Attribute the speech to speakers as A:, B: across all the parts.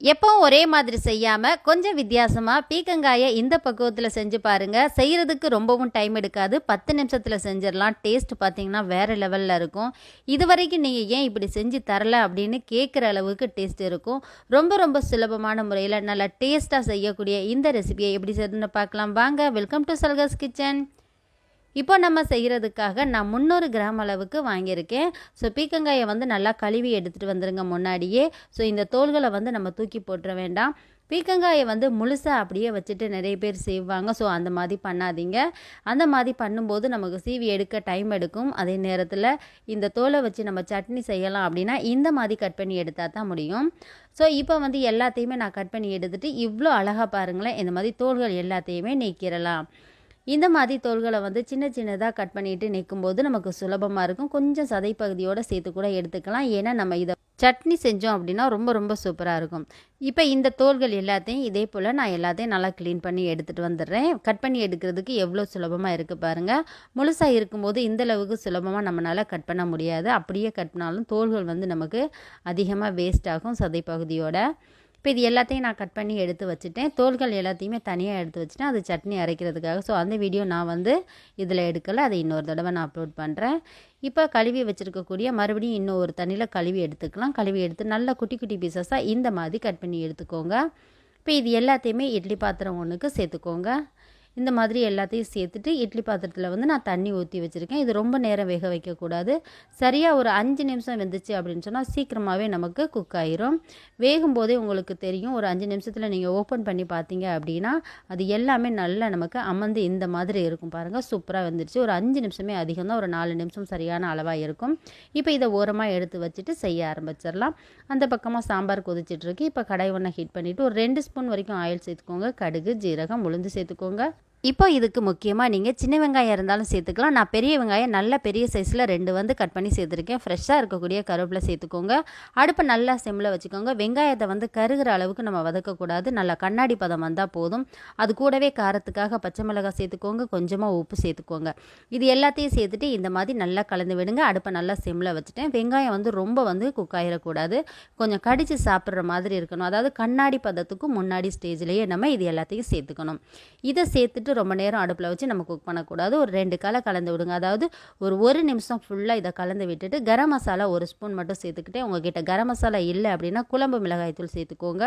A: எப்பவும் ஒரே மாதிரி செய்யாமல் கொஞ்சம் வித்தியாசமாக பீக்கங்காயை இந்த பக்குவத்தில் செஞ்சு பாருங்கள் செய்கிறதுக்கு ரொம்பவும் டைம் எடுக்காது. பத்து நிமிஷத்தில் செஞ்சிடலாம். டேஸ்ட் பார்த்தீங்கன்னா வேறு லெவலில் இருக்கும். இது வரைக்கும் நீங்கள் ஏன் இப்படி செஞ்சு தரல அப்படின்னு கேட்குற அளவுக்கு டேஸ்ட் இருக்கும். ரொம்ப ரொம்ப சுலபமான முறையில் நல்லா டேஸ்ட்டாக செய்யக்கூடிய இந்த ரெசிபியை எப்படி செய்யணும்னு பார்க்கலாம். வாங்க வெல்கம் டு சல்கஸ் கிச்சன் இப்போ நம்ம செய்கிறதுக்காக நான் முந்நூறு கிராம் அளவுக்கு வாங்கியிருக்கேன். ஸோ பீக்கங்காயை வந்து நல்லா கழுவி எடுத்துகிட்டு வந்துருங்க முன்னாடியே. ஸோ இந்த தோள்களை வந்து நம்ம தூக்கி போட்டுற வேண்டாம். பீக்கங்காயை வந்து முழுசாக அப்படியே வச்சுட்டு நிறைய பேர் செய்வாங்க. ஸோ அந்த மாதிரி பண்ணாதீங்க. அந்த மாதிரி பண்ணும்போது நமக்கு சீவி எடுக்க டைம் எடுக்கும். அதே நேரத்தில் இந்த தோலை வச்சு நம்ம சட்னி செய்யலாம் அப்படின்னா இந்த மாதிரி கட் பண்ணி எடுத்தால் தான் முடியும். ஸோ இப்போ வந்து எல்லாத்தையுமே நான் கட் பண்ணி எடுத்துகிட்டு இவ்வளோ அழகாக பாருங்களேன். இந்த மாதிரி தோள்கள் எல்லாத்தையுமே நீக்கிடலாம் இந்த மாதிரி தோள்களை வந்து சின்ன சின்னதாக கட் பண்ணிட்டு நிற்கும்போது நமக்கு சுலபமாக இருக்கும். கொஞ்சம் சதைப்பகுதியோடு சேர்த்து கூட எடுத்துக்கலாம். ஏன்னா நம்ம இதை சட்னி செஞ்சோம் அப்படின்னா ரொம்ப ரொம்ப சூப்பராக இருக்கும். இப்போ இந்த தோள்கள் எல்லாத்தையும் இதே போல் நான் எல்லாத்தையும் நல்லா க்ளீன் பண்ணி எடுத்துகிட்டு வந்துடுறேன். கட் பண்ணி எடுக்கிறதுக்கு எவ்வளோ சுலபமாக இருக்குது பாருங்கள் முழுசாக இருக்கும்போது இந்த அளவுக்கு சுலபமாக நம்மளால் கட் பண்ண முடியாது. அப்படியே கட் பண்ணாலும் தோள்கள் வந்து நமக்கு அதிகமாக வேஸ்ட் ஆகும் சதைப்பகுதியோட. இப்போ இது எல்லாத்தையும் நான் கட் பண்ணி எடுத்து வச்சுட்டேன். தோள்கள் எல்லாத்தையுமே தனியாக எடுத்து வச்சுட்டேன். அது சட்னி அரைக்கிறதுக்காக. ஸோ அந்த வீடியோ நான் வந்து இதில் எடுக்கலை. அதை இன்னொரு தடவை நான் அப்லோட் பண்ணுறேன் இப்போ கழுவி வச்சுருக்கக்கூடிய மறுபடியும் இன்னும் ஒரு தண்ணியில் கழுவி எடுத்துக்கலாம். கழுவி எடுத்து நல்லா குட்டி குட்டி பீசஸாக இந்த மாதிரி கட் பண்ணி எடுத்துக்கோங்க. இப்போ இது எல்லாத்தையுமே இட்லி பாத்திரம் ஒன்றுக்கு சேர்த்துக்கோங்க. இந்த மாதிரி எல்லாத்தையும் சேர்த்துட்டு இட்லி பாத்திரத்தில் வந்து நான் தண்ணி ஊற்றி வச்சுருக்கேன். இது ரொம்ப நேரம் வேக வைக்கக்கூடாது. சரியாக ஒரு அஞ்சு நிமிஷம் வெந்துச்சு அப்படின்னு சொன்னால் சீக்கிரமாகவே நமக்கு குக் ஆயிரும். வேகும் போதே உங்களுக்கு தெரியும். ஒரு அஞ்சு நிமிஷத்தில் நீங்கள் ஓப்பன் பண்ணி பார்த்தீங்க அப்படின்னா அது எல்லாமே நல்லா நமக்கு அமர்ந்து இந்த மாதிரி இருக்கும். பாருங்கள் சூப்பராக வந்துருச்சு. ஒரு அஞ்சு நிமிஷமே அதிகம் தான் ஒரு நாலு நிமிஷம் சரியான அளவாக இருக்கும். இப்போ இதை ஓரமாக எடுத்து வச்சுட்டு செய்ய ஆரம்பிச்சிடலாம். அந்த பக்கமாக சாம்பார் கொதிச்சிட்ருக்கு இப்போ கடை ஒன்றை ஹீட் பண்ணிவிட்டு ஒரு ரெண்டு ஸ்பூன் வரைக்கும் ஆயில் சேர்த்துக்கோங்க. கடுகு ஜீரகம் உளுந்து சேர்த்துக்கோங்க. இப்போ இதுக்கு முக்கியமாக நீங்கள் சின்ன வெங்காயம் இருந்தாலும் சேர்த்துக்கலாம். நான் பெரிய வெங்காயம் நல்ல பெரிய சைஸில் ரெண்டு வந்து கட் பண்ணி சேர்த்துருக்கேன். ஃப்ரெஷ்ஷாக இருக்கக்கூடிய கருவேப்பிலை சேர்த்துக்கோங்க. அடுப்பை நல்லா செம்மில் வச்சுக்கோங்க. வெங்காயத்தை வந்து கருகிற அளவுக்கு நம்ம வதக்கக்கூடாது. நல்லா கண்ணாடி பதம் வந்தால் போதும். அது கூடவே காரத்துக்காக பச்சை மிளகாய் சேர்த்துக்கோங்க. கொஞ்சமாக உப்பு சேர்த்துக்கோங்க. இது எல்லாத்தையும் சேர்த்துட்டு இந்த மாதிரி நல்லா கலந்து விடுங்க. அடுப்பை நல்லா செம்மில் வச்சுட்டேன். வெங்காயம் வந்து ரொம்ப வந்து குக் ஆகிடக்கூடாது கொஞ்சம் கடித்து சாப்பிட்ற மாதிரி இருக்கணும். அதாவது கண்ணாடி பதத்துக்கும் முன்னாடி ஸ்டேஜ்லேயே நம்ம இது எல்லாத்தையும் சேர்த்துக்கணும். இதை சேர்த்துட்டு வச்சுட்டு ரொம்ப நேரம் அடுப்பில் வச்சு நம்ம குக் பண்ணக்கூடாது. ஒரு ரெண்டு காலை கலந்து விடுங்க. அதாவது ஒரு ஒரு நிமிஷம் ஃபுல்லாக இதை கலந்து விட்டுட்டு கரம் மசாலா ஒரு ஸ்பூன் மட்டும் சேர்த்துக்கிட்டே உங்ககிட்ட கரம் மசாலா இல்லை அப்படின்னா குழம்பு மிளகாய்த்தூள் சேர்த்துக்கோங்க.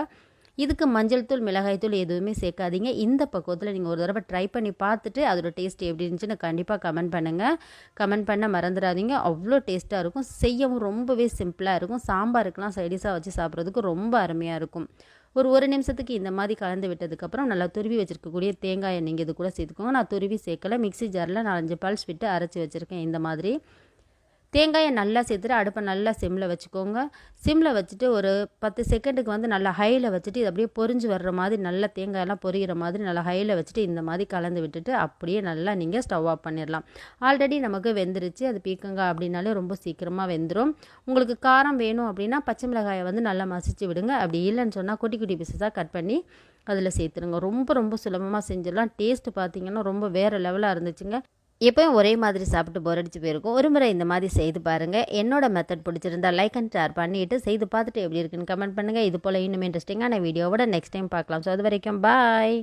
A: இதுக்கு மஞ்சள் தூள் மிளகாய் தூள் எதுவுமே சேர்க்காதீங்க. இந்த பக்குவத்தில் நீங்கள் ஒரு தடவை ட்ரை பண்ணி பார்த்துட்டு அதோட டேஸ்ட் எப்படி இருந்துச்சுன்னு கண்டிப்பாக கமெண்ட் பண்ணுங்கள் கமெண்ட் பண்ண மறந்துடாதீங்க. அவ்வளோ டேஸ்ட்டாக இருக்கும். செய்யவும் ரொம்பவே சிம்பிளாக இருக்கும். சாம்பாருக்கெலாம் சைடிஷாக வச்சு சாப்பிட்றதுக்கு ரொம்ப அருமையாக இருக்கும். ஒரு ஒரு நிமிஷத்துக்கு இந்த மாதிரி கலந்து விட்டதுக்கப்புறம் நல்லா துருவி வச்சுருக்கக்கூடிய தேங்காயை நீங்கள் இது கூட சேர்த்துக்கோங்க. நான் துருவி சேர்க்கலை. மிக்சி ஜாரில் நாலஞ்சு பல்ஸ் விட்டு அரைச்சி வச்சுருக்கேன். இந்த மாதிரி தேங்காயை நல்லா சேர்த்துட்டு அடுப்பை நல்லா சிம்மில் வச்சுக்கோங்க. சிம்மில் வச்சுட்டு ஒரு பத்து செகண்டுக்கு வந்து நல்லா ஹையில் வச்சுட்டு இது அப்படியே பொறிஞ்சு வர்ற மாதிரி நல்லா தேங்காயெல்லாம் பொரிகிற மாதிரி நல்லா ஹையில் வச்சுட்டு இந்த மாதிரி கலந்து விட்டுட்டு அப்படியே நல்லா நீங்கள் ஸ்டவ் ஆஃப் பண்ணிடலாம் ஆல்ரெடி நமக்கு வெந்துருச்சு. அது பீக்கங்காய் அப்படின்னாலே ரொம்ப சீக்கிரமாக வெந்துடும் உங்களுக்கு காரம் வேணும் அப்படின்னா பச்சை மிளகாயை வந்து நல்லா மசிச்சு விடுங்க. அப்படி இல்லைன்னு சொன்னால் குட்டி குட்டி பீசஸாக கட் பண்ணி அதில் சேர்த்துருங்க. ரொம்ப ரொம்ப சுலபமாக செஞ்சிடலாம் டேஸ்ட்டு பார்த்தீங்கன்னா ரொம்ப வேறு லெவலாக இருந்துச்சுங்க. எப்போயும் ஒரே மாதிரி சாப்பிட்டு போர் அடிச்சு போயிருக்கும். ஒரு முறை இந்த மாதிரி செய்து பாருங்கள் என்னோட மெத்தட் பிடிச்சிருந்தா லைக் அண்ட் ஷேர் பண்ணிவிட்டு செய்து பார்த்துட்டு எப்படி இருக்குன்னு கமெண்ட் பண்ணுங்கள் இது போல் இன்னும் இன்ட்ரெஸ்டிங்கான வீடியோவோட நெக்ஸ்ட் டைம் பார்க்கலாம். ஸோ அது வரைக்கும் பாய்